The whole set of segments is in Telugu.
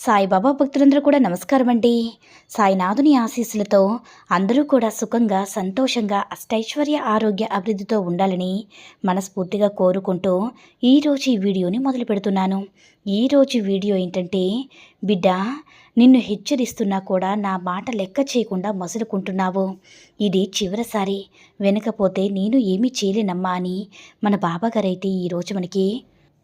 సాయిబాబా భక్తులందరూ కూడా నమస్కారం అండి సాయినాథుని ఆశీస్సులతో అందరూ కూడా సుఖంగా సంతోషంగా అష్టైశ్వర్య ఆరోగ్య అభివృద్ధితో ఉండాలని మనస్ఫూర్తిగా కోరుకుంటూ ఈరోజు ఈ వీడియోని మొదలు పెడుతున్నాను. ఈరోజు వీడియో ఏంటంటే బిడ్డ నిన్ను హెచ్చరిస్తున్నా కూడా నా మాట లెక్క చేయకుండా మసులుకుంటున్నావు. ఇది చివరిసారి. వెనకపోతే నేను ఏమీ చేయలేనమ్మా అని మన బాబాగారైతే ఈరోజు మనకి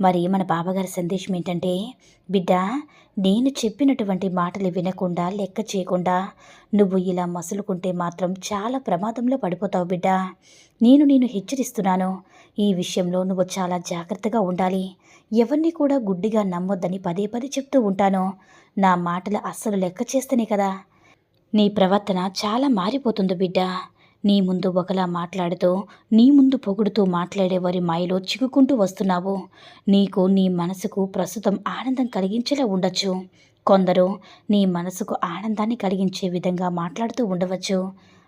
మరి మన బాబాగారి సందేశం ఏంటంటే బిడ్డ నేను చెప్పినటువంటి మాటలు వినకుండా లెక్క చేయకుండా నువ్వు ఇలా మసులుకుంటే మాత్రం చాలా ప్రమాదంలో పడిపోతావు బిడ్డ. నేను నేను హెచ్చరిస్తున్నాను. ఈ విషయంలో నువ్వు చాలా జాగ్రత్తగా ఉండాలి. ఎవరిని కూడా గుడ్డిగా నమ్మొద్దని పదే పదే చెప్తూ ఉంటాను. నా మాటలు అస్సలు లెక్క చేస్తేనే కదా. నీ ప్రవర్తన చాలా మారిపోతుంది బిడ్డ. నీ ముందు ఒకలా మాట్లాడుతూ నీ ముందు పొగుడుతూ మాట్లాడేవారి మాయలో చిక్కుకుంటూ వస్తున్నావు. నీకు నీ మనసుకు ప్రస్తుతం ఆనందం కలిగించేలా ఉండొచ్చు. కొందరు నీ మనసుకు ఆనందాన్ని కలిగించే విధంగా మాట్లాడుతూ ఉండవచ్చు.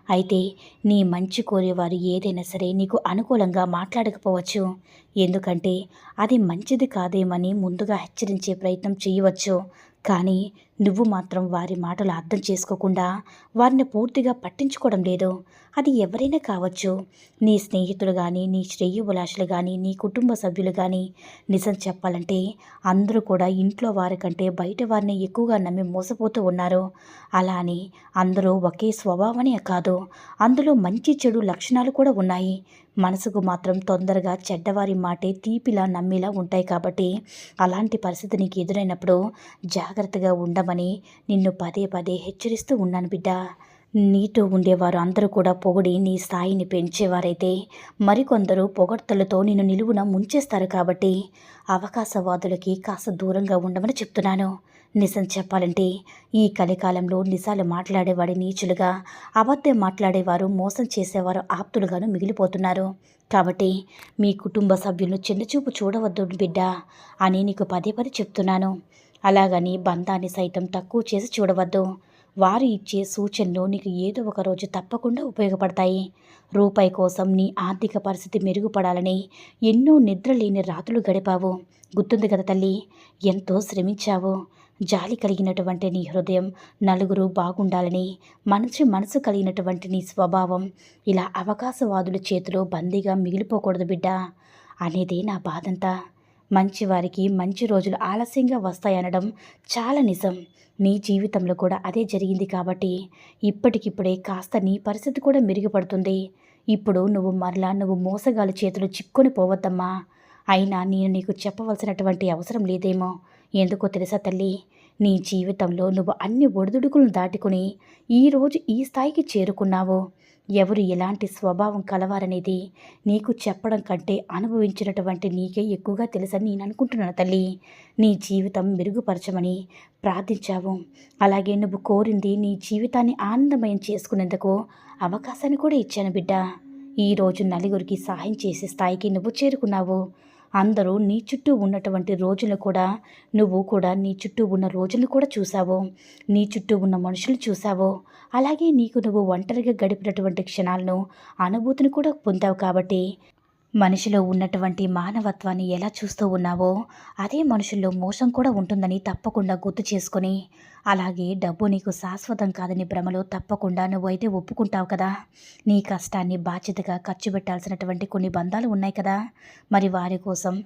అయితే నీ మంచి కోరేవారు ఏదైనా సరే నీకు అనుకూలంగా మాట్లాడకపోవచ్చు. ఎందుకంటే అది మంచిది కాదేమని ముందుగా హెచ్చరించే ప్రయత్నం చేయవచ్చు. కానీ నువ్వు మాత్రం వారి మాటలు అర్థం చేసుకోకుండా వారిని పూర్తిగా పట్టించుకోవడం లేదు. అది ఎవరైనా కావచ్చు. నీ స్నేహితులు కానీ నీ శ్రేయోభిలాషులు కానీ నీ కుటుంబ సభ్యులు కానీ నిజం చెప్పాలంటే అందరూ కూడా ఇంట్లో వారి కంటే బయట వారిని ఎక్కువగా నమ్మి మోసపోతూ ఉన్నారు. అలా అని అందరూ ఒకే స్వభావమే కాదు. అందులో మంచి చెడు లక్షణాలు కూడా ఉన్నాయి. మనసుకు మాత్రం తొందరగా చెడ్డవారి మాటే తీపిలా నమ్మేలా ఉంటాయి కాబట్టి అలాంటి పరిస్థితి నీకు ఎదురైనప్పుడు జాగ్రత్తగా ఉండమని నిన్ను పదే పదే హెచ్చరిస్తూ ఉన్నాను బిడ్డ. నీతో ఉండేవారు అందరూ కూడా పొగిడి నీ స్థాయిని పెంచేవారైతే మరికొందరు పొగడ్తలతో నిన్ను నిలువున ముంచేస్తారు కాబట్టి అవకాశవాదులకి కాస్త దూరంగా ఉండమని చెప్తున్నాను. నిజం చెప్పాలంటే ఈ కలికాలంలో నిజాలు మాట్లాడేవాడి నీచులుగా అబద్ధం మాట్లాడేవారు మోసం చేసేవారు ఆప్తులుగాను మిగిలిపోతున్నారు. కాబట్టి మీ కుటుంబ సభ్యులను చిన్నచూపు చూడవద్దు బిడ్డ అని నీకు పదే పదే చెప్తున్నాను. అలాగని బంధాన్ని సైతం తక్కువ చేసి చూడవద్దు. వారు ఇచ్చే సూచనలు నీకు ఏదో ఒక రోజు తప్పకుండా ఉపయోగపడతాయి. రూపాయి కోసం నీ ఆర్థిక పరిస్థితి మెరుగుపడాలని ఎన్నో నిద్రలేని రాత్రులు గడిపావు. గుర్తుంది కదా తల్లి ఎంతో శ్రమించావు. జాలి కలిగినటువంటి నీ హృదయం నలుగురు బాగుండాలని మనసు మనసు కలిగినటువంటి నీ స్వభావం ఇలా అవకాశవాదుల చేతిలో బందీగా మిగిలిపోకూడదు బిడ్డ. అనేదే నా బాధంతా. మంచివారికి మంచి రోజులు ఆలస్యంగా వస్తాయనడం చాలా నిజం. నీ జీవితంలో కూడా అదే జరిగింది కాబట్టి ఇప్పటికిప్పుడే కాస్త నీ పరిస్థితి కూడా మెరుగుపడుతుంది. ఇప్పుడు నువ్వు మరలా నువ్వు మోసగాలు చేతులు చిక్కుని పోవద్దమ్మా. అయినా నేను నీకు చెప్పవలసినటువంటి అవసరం లేదేమో. ఎందుకో తెలుసా తల్లి? నీ జీవితంలో నువ్వు అన్ని ఒడిదుడుకులను దాటుకుని ఈరోజు ఈ స్థాయికి చేరుకున్నావు. ఎవరు ఎలాంటి స్వభావం కలవారనేది నీకు చెప్పడం కంటే అనుభవించినటువంటి నీకే ఎక్కువగా తెలుసని నేను అనుకుంటున్నాను తల్లి. నీ జీవితం మెరుగుపరచమని ప్రార్థించావు. అలాగే నువ్వు కోరింది నీ జీవితాన్ని ఆనందమయం చేసుకునేందుకు అవకాశాన్ని కూడా ఇచ్చాను బిడ్డ. ఈరోజు నలుగురికి సహాయం చేసే స్థాయికి నువ్వు చేరుకున్నావు. అందరూ నీ చుట్టూ ఉన్నటువంటి రోజులు కూడా నువ్వు కూడా నీ చుట్టూ ఉన్న రోజులు కూడా చూసావు నీ చుట్టూ ఉన్న మనుషులు చూసావు అలాగే నీకు నువ్వు ఒంటరిగా గడిపినటువంటి క్షణాలను అనుభూతిని కూడా పొందావు కాబట్టి మనిషిలో ఉన్నటువంటి మానవత్వాన్ని ఎలా చూస్తూ ఉన్నావో అదే మనుషుల్లో మోసం కూడా ఉంటుందని తప్పకుండా గుర్తు చేసుకొని అలాగే డబ్బు నీకు శాశ్వతం కాదని భ్రమలో తప్పకుండా నువ్వైతే ఒప్పుకుంటావు కదా. నీ కష్టాన్ని బాధ్యతగా ఖర్చు పెట్టాల్సినటువంటి కొన్ని బంధాలు ఉన్నాయి కదా. మరి వారి కోసం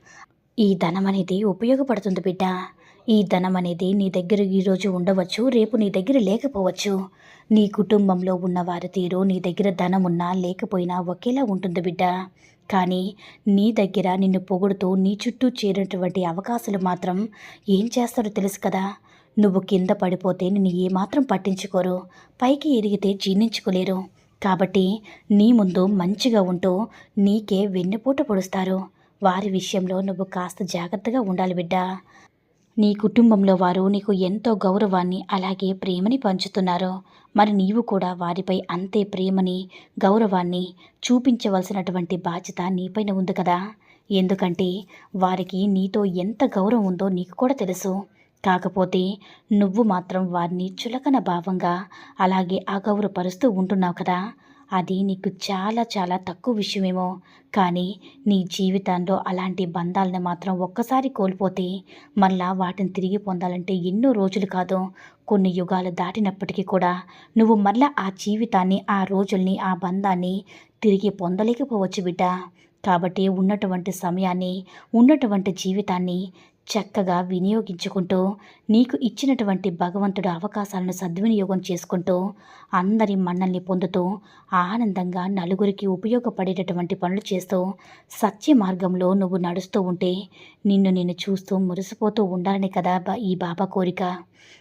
ఈ ధనం అనేది ఉపయోగపడుతుంది బిడ్డ. ఈ ధనం అనేది నీ దగ్గర ఈరోజు ఉండవచ్చు రేపు నీ దగ్గర లేకపోవచ్చు. నీ కుటుంబంలో ఉన్న వారి తీరు నీ దగ్గర ధనం ఉన్నా లేకపోయినా ఒకేలా ఉంటుంది బిడ్డ. కానీ నీ దగ్గర నిన్ను పొగుడుతూ నీ చుట్టూ చేరినటువంటి అవకాశాలు మాత్రం ఏం చేస్తారో తెలుసు కదా. నువ్వు కింద పడిపోతే నిన్ను ఏమాత్రం పట్టించుకోరు పైకి ఎదిగితే జీర్ణించుకోలేరు. కాబట్టి నీ ముందు మంచిగా ఉంటూ నీకే వెన్నుపూట పొడుస్తారు. వారి విషయంలో నువ్వు కాస్త జాగ్రత్తగా ఉండాలి బిడ్డ. నీ కుటుంబంలో వారు నీకు ఎంతో గౌరవాన్ని అలాగే ప్రేమని పంచుతున్నారు. మరి నీవు కూడా వారిపై అంతే ప్రేమని గౌరవాన్ని చూపించవలసినటువంటి బాధ్యత నీపైన ఉంది కదా? ఎందుకంటే వారికి నీతో ఎంత గౌరవం ఉందో నీకు కూడా తెలుసు. కాకపోతే నువ్వు మాత్రం వారిని చులకన భావంగా అలాగే అగౌరవపరుస్తూ ఉంటున్నావు కదా? అది నీకు చాలా చాలా తక్కువ విషయమేమో. కానీ నీ జీవితంలో అలాంటి బంధాలను మాత్రం ఒక్కసారి కోల్పోతే మళ్ళా వాటిని తిరిగి పొందాలంటే ఎన్నో రోజులు కాదు. కొన్ని యుగాలు దాటినప్పటికీ కూడా నువ్వు మళ్ళా ఆ జీవితాన్ని ఆ రోజుల్ని ఆ బంధాన్ని తిరిగి పొందలేకపోవచ్చు బిడ్డ. కాబట్టి ఉన్నటువంటి సమయాన్ని ఉన్నటువంటి జీవితాన్ని చక్కగా వినియోగించుకుంటూ నీకు ఇచ్చినటువంటి భగవంతుడు అవకాశాలను సద్వినియోగం చేసుకుంటూ అందరి మన్నల్ని పొందుతూ ఆనందంగా నలుగురికి ఉపయోగపడేటటువంటి పనులు చేస్తూ సత్య మార్గంలో నువ్వు నడుస్తూ ఉంటే నిన్ను నేను చూస్తూ మురిసిపోతూ ఉండాలని కదా బా- ఈ బాబా కోరిక.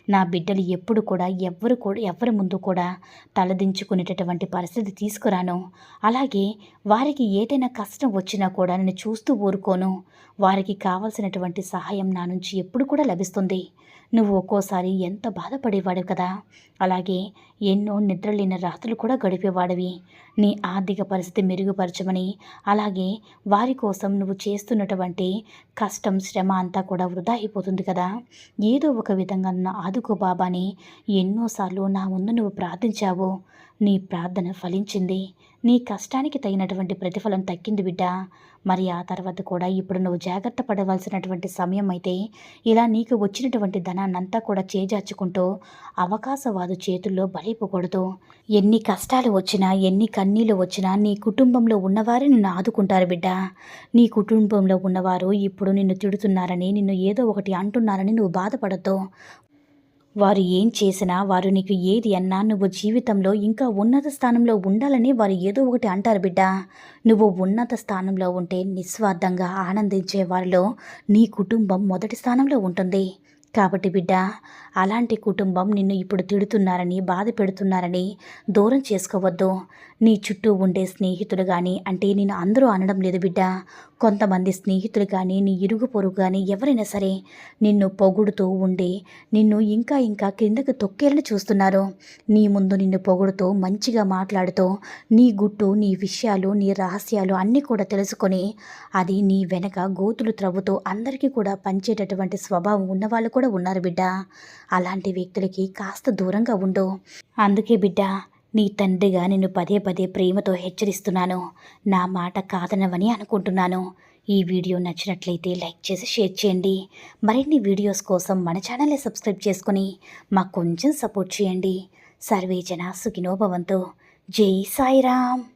నా బిడ్డలు ఎప్పుడు కూడా ఎవ్వరు కూడా ఎవ్వరి ముందు కూడా తలదించుకునేటటువంటి పరిస్థితి తీసుకురాను. అలాగే వారికి ఏదైనా కష్టం వచ్చినా కూడా నేను చూస్తూ ఊరుకోను. వారికి కావలసినటువంటి సహాయం నా నుంచి ఎప్పుడు కూడా లభిస్తుంది. నువ్వు ఒక్కోసారి ఎంత బాధపడేవాడు కదా. అలాగే ఎన్నో నిద్రలేని రాత్రులు కూడా గడిపేవాడివి. నీ ఆర్థిక పరిస్థితి మెరుగుపరచమని అలాగే వారి కోసం నువ్వు చేస్తున్నటువంటి కష్టం శ్రమ అంతా కూడా వృధా అయిపోతుంది కదా. ఏదో ఒక విధంగా నా ఆదుకో బాబాని ఎన్నోసార్లు నా ముందు నువ్వు ప్రార్థించావు. నీ ప్రార్థన ఫలించింది. నీ కష్టానికి తగినటువంటి ప్రతిఫలం తక్కింది బిడ్డ. మరి ఆ తర్వాత కూడా ఇప్పుడు నువ్వు జాగ్రత్త పడవలసినటువంటి సమయం అయితే ఇలా నీకు వచ్చినటువంటి ధనాన్నంతా కూడా చేజార్చుకుంటూ అవకాశవాదు చేతుల్లో బలిపోకూడదు ఎన్ని కష్టాలు వచ్చినా ఎన్ని కన్నీళ్ళు వచ్చినా నీ కుటుంబంలో ఉన్నవారే నిన్ను ఆదుకుంటారు బిడ్డ. నీ కుటుంబంలో ఉన్నవారు ఇప్పుడు నిన్ను తిడుతున్నారని నిన్ను ఏదో ఒకటి అంటున్నారని నువ్వు బాధపడద్దు. వారు ఏం చేసినా వారు నీకు ఏది అన్నా నువ్వు జీవితంలో ఇంకా ఉన్నత స్థానంలో ఉండాలని వారు ఏదో ఒకటి అంటారు బిడ్డ. నువ్వు ఉన్నత స్థానంలో ఉంటే నిస్వార్థంగా ఆనందించే వారిలో నీ కుటుంబం మొదటి స్థానంలో ఉంటుంది. కాబట్టి బిడ్డ అలాంటి కుటుంబం నిన్ను ఇప్పుడు తిడుతున్నారని బాధ పెడుతున్నారని దూరం చేసుకోవద్దు. నీ చుట్టూ ఉండే స్నేహితులు కానీ అంటే నేను అందరూ అనడం లేదు బిడ్డ. కొంతమంది స్నేహితులు కానీ నీ ఇరుగు పొరుగు కానీ ఎవరైనా సరే నిన్ను పొగుడుతూ ఉండి నిన్ను ఇంకా ఇంకా క్రిందకు తొక్కేలని చూస్తున్నారు. నీ ముందు నిన్ను పొగుడుతూ మంచిగా మాట్లాడుతూ నీ గుట్టు నీ విషయాలు నీ రహస్యాలు అన్నీ కూడా తెలుసుకొని అది నీ వెనక గోతులు త్రవ్వుతూ అందరికీ కూడా పంచేటటువంటి స్వభావం ఉన్నవాళ్ళు కూడా ఉన్నారు బిడ్డ. అలాంటి వ్యక్తులకి కాస్త దూరంగా ఉండు. అందుకే బిడ్డ నీ తండ్రిగా నిన్ను పదే పదే ప్రేమతో హెచ్చరిస్తున్నాను. నా మాట కాదనవని అనుకుంటున్నాను. ఈ వీడియో నచ్చినట్లయితే లైక్ చేసి షేర్ చేయండి. మరిన్ని వీడియోస్ కోసం మన ఛానల్ని సబ్స్క్రైబ్ చేసుకుని మాకు కొంచెం సపోర్ట్ చేయండి. సర్వే జన సుఖినోభవంతో జై సాయిరామ్.